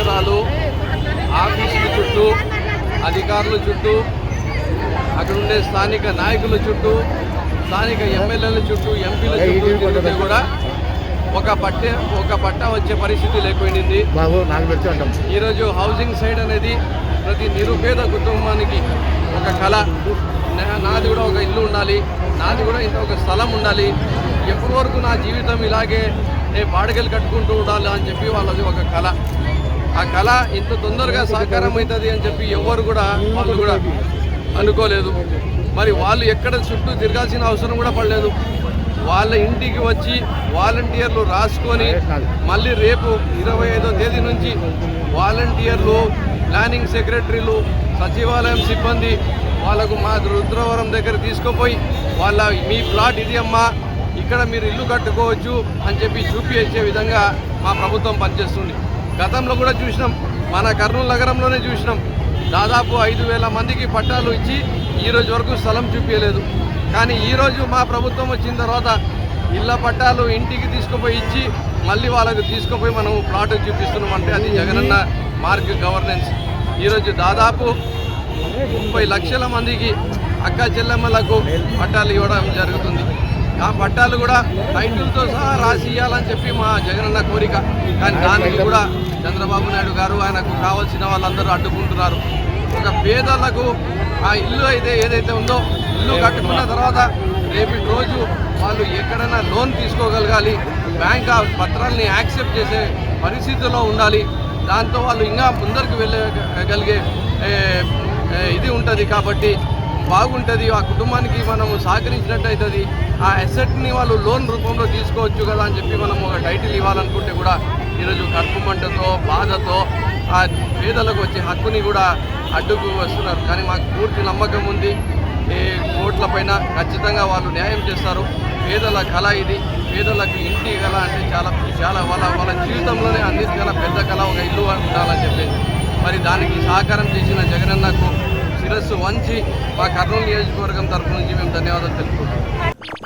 పరిసరాలు ఆఫీసుల చుట్టూ అధికారుల చుట్టూ అక్కడ ఉండే స్థానిక నాయకుల చుట్టూ స్థానిక ఎమ్మెల్యేల చుట్టూ ఎంపీల చుట్టూ కూడా ఒక పట్టే ఒక పట్ట వచ్చే పరిస్థితి లేకపోయింది. ఈరోజు హౌసింగ్ సైడ్ అనేది ప్రతి నిరుపేద కుటుంబానికి ఒక కళ. నాది కూడా ఒక ఇల్లు ఉండాలి. నాది కూడా ఇంత ఒక స్థలం ఉండాలి. ఎప్పటి వరకు నా జీవితం ఇలాగే నేను బాడగలు కట్టుకుంటూ ఉండాలి అని చెప్పి వాళ్ళది ఒక కళ. ఆ కళ ఇంత తొందరగా సాకారం అవుతుంది అని చెప్పి ఎవరు కూడా వాళ్ళు కూడా అనుకోలేదు. మరి వాళ్ళు ఎక్కడ చుట్టూ తిరగాల్సిన అవసరం కూడా పడలేదు. వాళ్ళ ఇంటికి వచ్చి వాలంటీర్లు రాసుకొని మళ్ళీ రేపు ఇరవై ఐదో తేదీ నుంచి వాలంటీర్లు ప్లానింగ్ సెక్రటరీలు సచివాలయం సిబ్బంది వాళ్ళకు మా రుద్రవరం దగ్గర తీసుకుపోయి వాళ్ళ మీ ప్లాట్ ఇది అమ్మా ఇక్కడ మీరు ఇల్లు కట్టుకోవచ్చు అని చెప్పి చూపించే విధంగా మా ప్రభుత్వం పనిచేస్తుంది. గతంలో కూడా చూసినాం. మన కర్నూలు నగరంలోనే చూసినాం. దాదాపు ఐదు వేల మందికి పట్టాలు ఇచ్చి ఈ రోజు వరకు స్థలం చూపించలేదు. కానీ ఈరోజు మా ప్రభుత్వం వచ్చిన తర్వాత ఇళ్ళ పట్టాలు ఇంటికి తీసుకుపోయి ఇచ్చి మళ్ళీ వాళ్ళకు తీసుకుపోయి మనం ప్లాట్ చూపిస్తున్నాం అంటే అది జగనన్న మార్క్ గవర్నెన్స్. ఈరోజు దాదాపు ముప్పై లక్షల మందికి అక్క చెల్లెమ్మలకు పట్టాలు ఇవ్వడం జరుగుతుంది. ఆ పట్టాలు కూడా టైటిల్తో సహా రాసి ఇవ్వాలని చెప్పి మా జగనన్న కోరిక. కానీ దానికి కూడా చంద్రబాబు నాయుడు గారు ఆయనకు కావాల్సిన వాళ్ళందరూ అడ్డుకుంటున్నారు. ఒక పేదలకు ఆ ఇల్లు అయితే ఏదైతే ఉందో ఇల్లు కట్టుకున్న తర్వాత రేపు రోజు వాళ్ళు ఎక్కడైనా లోన్ తీసుకోగలగాలి. బ్యాంక్ ఆ పత్రాలని యాక్సెప్ట్ చేసే పరిస్థితిలో ఉండాలి. దాంతో వాళ్ళు ఇంకా ముందరికి వెళ్ళగలిగే ఇది ఉంటుంది కాబట్టి బాగుంటుంది ఆ కుటుంబానికి మనము సహకరించినట్టు అవుతుంది ఆ అసెట్ని వాళ్ళు లోన్ రూపంలో తీసుకోవచ్చు కదా అని చెప్పి మనం ఒక టైటిల్ ఇవ్వాలనుకుంటే కూడా ఈరోజు కడుపు మంటతో బాధతో ఆ పేదలకు వచ్చే హక్కుని కూడా అడ్డుకు వస్తున్నారు. కానీ మాకు పూర్తి నమ్మకం ఉంది. ఈ కోట్ల పైన ఖచ్చితంగా వాళ్ళు న్యాయం చేస్తారు. పేదల కళ ఇది. పేదలకు ఇంటి కళ అంటే చాలా చాలా వాళ్ళ వాళ్ళ జీవితంలోనే అందించగల పెద్ద కళ ఒక ఇల్లు ఉండాలని చెప్పేసి. మరి దానికి సహకారం చేసిన జగనన్నకు వంచి మా కర్నూలు నియోజకవర్గం తరఫు నుంచి మేము ధన్యవాదాలు తెలుపుకుంటాం